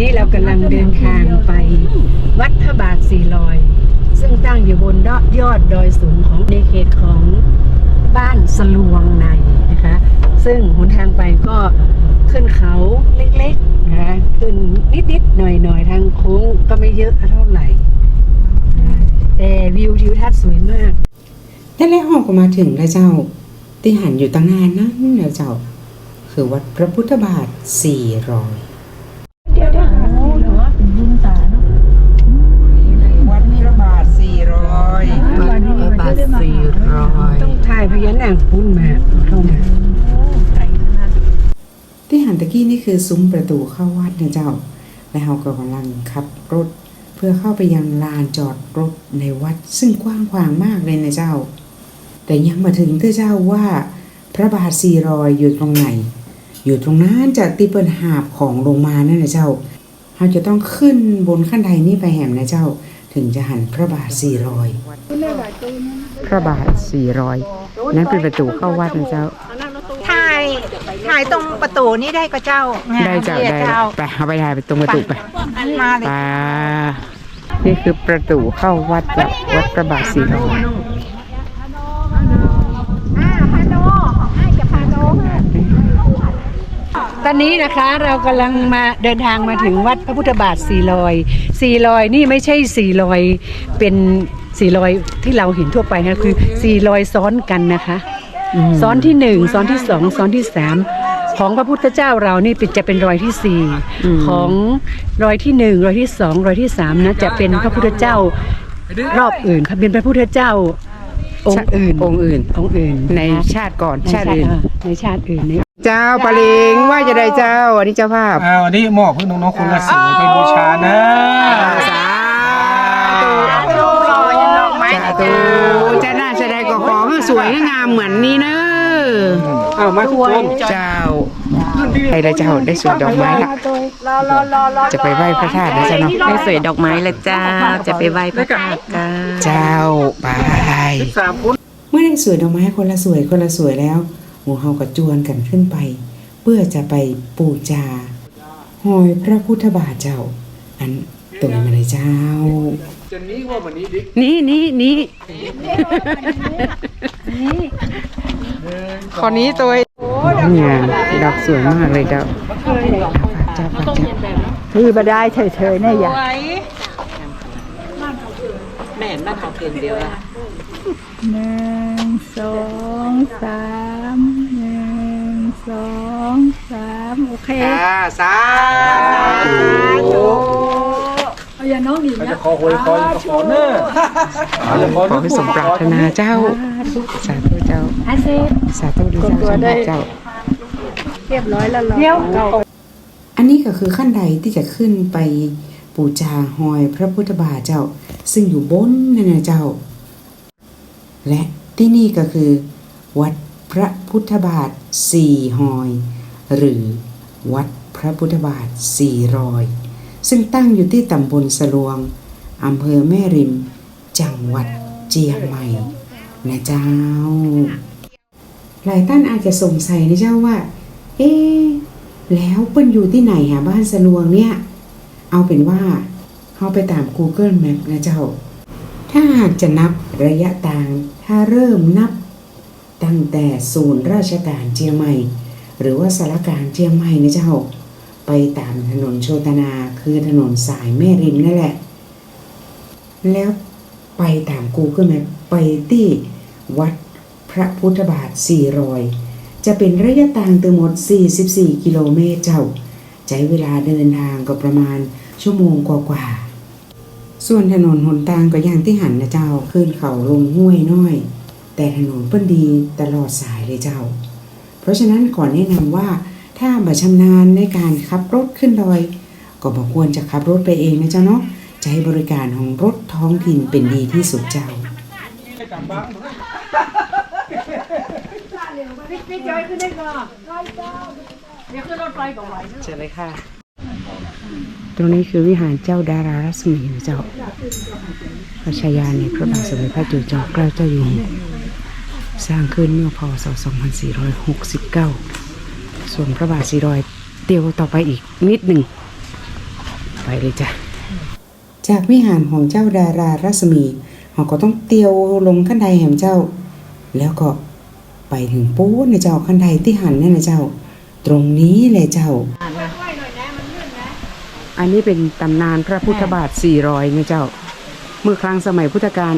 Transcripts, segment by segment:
นี้เรากำลังเดินทางไป วัดพระบาทสี่ลอย ซึ่งตั้งอยู่บนยอดดอยสูงของในเขตของบ้านสลวงในนะคะ ซึ่งหนทางไปก็ขึ้นเขาเล็กๆนะคะขึ้นนิดๆหน่อยๆ ทางโค้งก็ไม่เยอะเท่าไหร่ แต่วิวทิวทัศน์สวยมากและแล้วเราก็มาถึงแล้วเจ้าที่หันอยู่ตั้งนานนั้นแล้วเจ้า คือวัดพระพุทธบาทสี่รอย วัดพระบาทสี่ร้อย วัดพระบาทสี่ร้อยต้องถ่างพุ่นมาเข้ามาที่หันตะกี้นี่คือซุ้มประตูเข้าวัดนะเจ้า และเราก็กำลังขับรถ เพื่อเข้าไปยังลานจอดรถในวัด ซึ่งกว้างขวางมากเลยนะเจ้า แต่ยังมาถึงที่เจ้าว่า พระบาทสี่รอยอยู่ตรงไหน อยู่ตรงนั้นจากที่เปิ้นหาบของลงมานั่นนะเจ้าเราจะต้องขึ้นบนขั้นใดนี้ไปแหมนะเจ้า ถึงจะหันพระบาทสี่รอย พระบาทสี่รอยนั่นเป็นประตูเข้าวัดนะเจ้า ถ่าย ถ่ายตรงประตูนี่ได้ก็เจ้า ได้เจ้านี่ยได้ไปเอาไปถ่ายไปตรงประตูไปมาเลยไปนี่คือประตูเข้าวัดจากวัดพระบาทสีรอยอ่าพาโนของไอ้จะพาโนตอนนี้นะคะเรากำลังมาเดินทางมาถึงวัดพระพุทธบาทสีลอยสีลอยนี่ไม่ใช่สีลอยเป็น สีลอยที่เราเห็นทั่วไปนะคือสีลอยซ้อนกันนะคะ ซ้อนที่หนึ่งซ้อนที่สองซ้อนที่สามของพระพุทธเจ้าเรานี่เป็นจะเป็นรอยที่สี่ของรอยที่หนึ่งรอยที่สองรอยที่สามนะจะเป็นพระพุทธเจ้ารอบอื่นค่ะเป็นพระพุทธเจ้าองค์อื่นองค์อื่นองค์อื่น ในชาติก่อนในชาติอื่นในชาติอื่นนี่เจ้าปาลิงว่าจะได้เจ้าอันนี้เจ้าภาพอ้าวอันนี้มอบเพื่อน้องๆคนละสีไปบูชานะ สาธุ รอยัง ดอกไม้สาธุจะน่าจะได้ก็ขอให้สวยให้งามเหมือนนี้เนอะอ้าวมาทุกคนเจ้าให้ละเจ้าได้สวยดอกไม้ละรอรอรอรอจะไปไหว้พระธาตุนะเจ้าเนาะได้สวยดอกไม้ละจ้า จะไปไหว้พระธาตุกันเจ้าไปสามคนเมื่อได้สวยดอกไม้คนละสวยคนละสวยแล้วหมู่เฮาก็จวนกันขึ้นไป เพื่อจะไปปูจาหอยพระพุทธบาทเจ้าอัน ตัวมาเลยเจ้า จะนี้ว่าวันนี้ดินี่นี่นี่ขอนี้ตัวงามดอกสวยมากเลยเจ้าเจ้าฝากเจ้าคือมาได้เฉยๆเนี่ยอย่าแม่นบ้านเขาเพียงเดียวละหนึ่งสองสามหนึ่งสองสามโอเคจ้า สาธุเขาจะขอหวยขอขอเนอเขาจะขอขอให้สมปรารถนาเจ้า สาธุเจ้า อาเซสาธุดีเจ้าสาธุเจ้า เรียบร้อยแล้วเรอเดี๋ยวอันนี้ก็คือขั้นใดที่จะขึ้นไปปูจาหอยพระพุทธบาทเจ้า ซึ่งอยู่บนนั่นนะเจ้า และที่นี่ก็คือ วัดพระพุทธบาทสี่หอย หรือวัดพระพุทธบาทสี่รอย ซึ่งตั้งอยู่ที่ตำบลสลวงอำเภอแม่ริม จังหวัดเจียงใหม่นะเจ้า หลายท่านอาจจะสงสัยนะเจ้าว่า เอ๊แล้วเปิ้นอยู่ที่ไหนหาบ้านสลวงเนี่ย เอาเป็นว่าเข้าไปตาม Google Map นะเจ้า ถ้าหากจะนับระยะทาง ถ้าเริ่มนับ ตั้งแต่ศูนย์ราชการเชียงใหม่ หรือว่าสารกลารเชียงใหม่นะเจ้า ไปตามถนนโชตนาคือถนนสายแม่ริมนั่นแหละ แล้วไปตาม Google Map ไปที่วัดพระพุทธบาท400จะเป็นระยะทางทั้งหมด 44 กิโลเมตรเจ้า ใช้เวลาเดินทางก็ประมาณชั่วโมงกว่าๆส่วนถนนหนทางก็อย่างที่หันนะเจ้าขึ้นเขาลงห้วยน้อย แต่ถนนเปิ้นดีตลอดสายเลยเจ้า เพราะฉะนั้นขอแนะนำว่า ถ้าบ่ชำนาญในการขับรถขึ้นดอย ก็บ่ควรจะขับรถไปเองนะเจ้าเนาะใช้บริการของรถท้องถิ่นเป็นดีที่สุดเจ้าเชิญเลยค่ะ ตรงนี้คือวิหารเจ้าดารารัศมีนะเจ้าพระชายาในพระบาทสมเด็จพระจุลจอมเกล้าเจ้าอยู่หัวสร้างขึ้นเมื่อพศ 2469 ส่วนพระบาทสีรอยเตียวต่อไปอีกนิดหนึ่ง ไปเลยจ้ะ จากวิหารของเจ้าดารารัศมีเราก็ต้องเตียวลงขั้นใดแห่งเจ้า แล้วก็ไปถึงปู๊นะเจ้าขั้นใดที่หันนั่นนะเจ้า ตรงนี้เลยเจ้า อันนี้เป็นตำนานพระพุทธบาท400นะเจ้า เมื่อครั้งสมัยพุทธกาล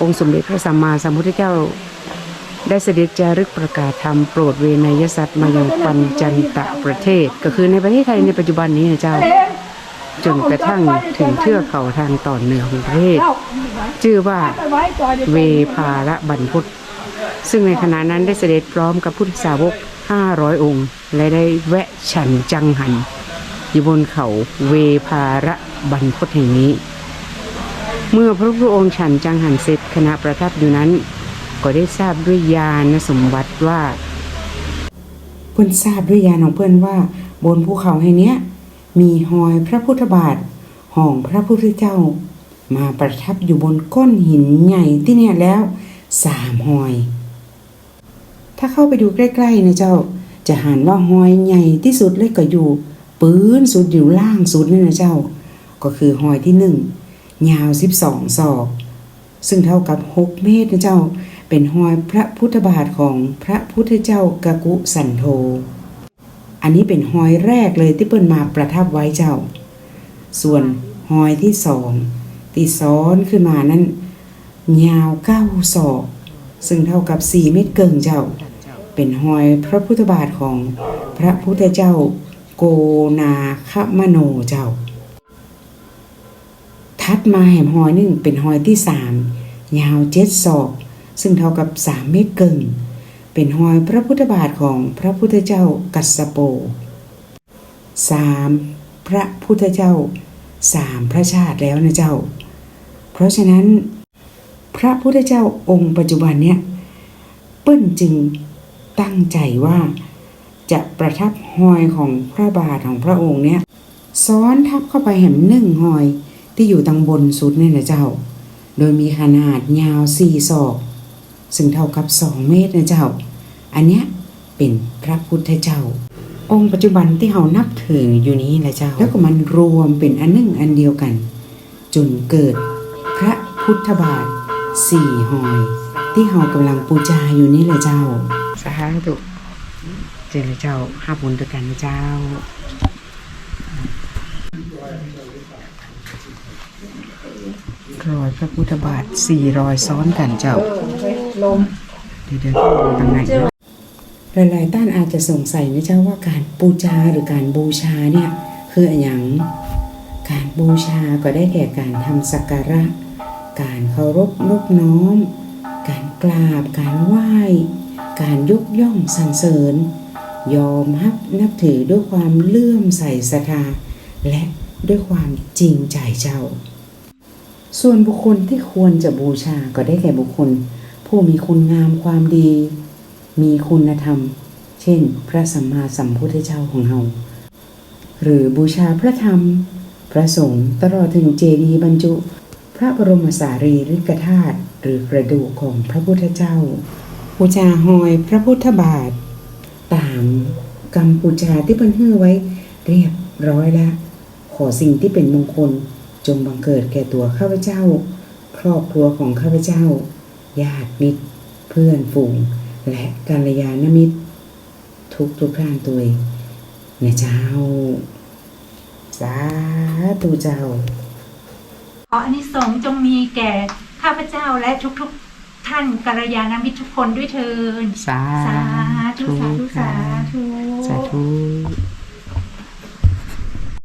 องค์สมเด็จพระสัมมาสัมพุทธเจ้า ได้เสด็จจารึกประกาศธรรมโปรดเวนยสัตว์มายังปัญจันตะประเทศ ก็คือในประเทศไทยในปัจจุบันนี้นะเจ้า จนกระทั่งถึงเทือกเขาทางตอนเหนือของประเทศ ชื่อว่าเวภาระบรรพุตซึ่งในขณะนั้นได้เสด็จพร้อมกับพุทธสาวก 500 องค์ และได้แวะฉันจังหัน อยู่บนเขาเวภาระบรรพตแห่งนี้ เมื่อพระพุทธองค์ฉันจังหันเสร็จคณะประทับอยู่นั้น ก็ได้ทราบด้วยญาณสมบัติว่า เพื่อนทราบด้วยญาณของเพื่อนว่า บนภูเขาแห่งนี้มีหอยพระพุทธบาทห่องพระพุทธเจ้า มาประทับอยู่บนก้อนหินใหญ่ที่เนี่ยแล้วสามหอย ถ้าเข้าไปดูใกล้ๆนะเจ้า จะหันว่าหอยใหญ่ที่สุดเลยก็อยู่ ปื้นสุดอยู่ล่างสุดนี่นะเจ้า ก็คือหอยที่หนึ่งยาวสิบสองศอก ซึ่งเท่ากับหกเมตรนะเจ้า เป็นหอยพระพุทธบาทของพระพุทธเจ้ากะกุสันโธอันนี้เป็นหอยแรกเลยที่เปิ้นมาประทับไว้เจ้า ส่วนหอยที่สองที่ซ้อนขึ้นมานั้นยาวเก้าศอก ซึ่งเท่ากับสี่เมตรเกิงเจ้า เป็นหอยพระพุทธบาทของพระพุทธเจ้าโกนาคมโนเจ้า ทัดมาแหมหอยหนึ่งเป็นหอยที่สามยาวเจ็ดศอก ซึ่งเท่ากับสามเมตรเกิงเป็นหอยพระพุทธบาทของพระพุทธเจ้ากัสสโปสามพระพุทธเจ้าสามพระชาติแล้วนะเจ้า เพราะฉะนั้น พระพุทธเจ้าองค์ปัจจุบันเนี่ยเปิ้นจึงตั้งใจว่าจะประทับหอยของพระบาทของพระองค์เนี่ยซ้อนทับเข้าไปแห่มหนึ่งหอยที่อยู่ตังบนสุดเนี่ยนะเจ้า โดยมีขนาดยาวสี่ศอก ซึ่งเท่ากับสองเมตรนะเจ้า อันเนี้ยเป็นพระพุทธเจ้า องค์ปัจจุบันที่เรานับถืออยู่นี้แหละเจ้า แล้วก็มันรวมเป็นอันหนึ่งอันเดียวกัน จนเกิดพระพุทธบาทสี่หอย ที่เรากำลังปูจาอยู่นี่แหละเจ้า สาธุเจริญเจ้าห้าบุญด้วยกันนะเจ้ารอยพระพุทธบาทสี่รอยซ้อนกันเจ้า ลมเดี๋ยวเดี๋ยวทางไหนหลายๆท่านอาจจะสงสัยนะเจ้าว่าการปูจาหรือการบูชาเนี่ยคืออะไรอย่างการบูชาก็ได้แก่การทำสักการะ การเคารพนบน้อม การกราบ การไหว้ การยกย่องสรรเสริญ ยอมรับนับถือด้วยความเลื่อมใสศรัทธาและด้วยความจริงใจเจ้า ส่วนบุคคลที่ควรจะบูชาก็ได้แก่บุคคล ผู้มีคุณงามความดี มีคุณธรรม เช่น พระสัมมาสัมพุทธเจ้าของเราหรือบูชาพระธรรม พระสงฆ์ตลอดถึงเจดีย์บรรจุ พระบรมสารีริกธาตุหรือกระดูกของพระพุทธเจ้าบูชาหอยพระพุทธบาท ตามกรรมปูชาที่เพิ่นฮื้อไว้ เรียบร้อยแล้ว ขอสิ่งที่เป็นมงคลจงบังเกิดแก่ตัวข้าพเจ้า ครอบครัวของข้าพเจ้า ญาติมิตร เพื่อนฝูง และกัลยาณมิตร ทุกทุกๆท่านตัวเองนะเจ้า สาธุเจ้า ขออานิสงส์จงมีแก่ข้าพเจ้าและทุกๆท่านกัลยาณมิตรทุกคนด้วยเถินสาสาธุสาธุ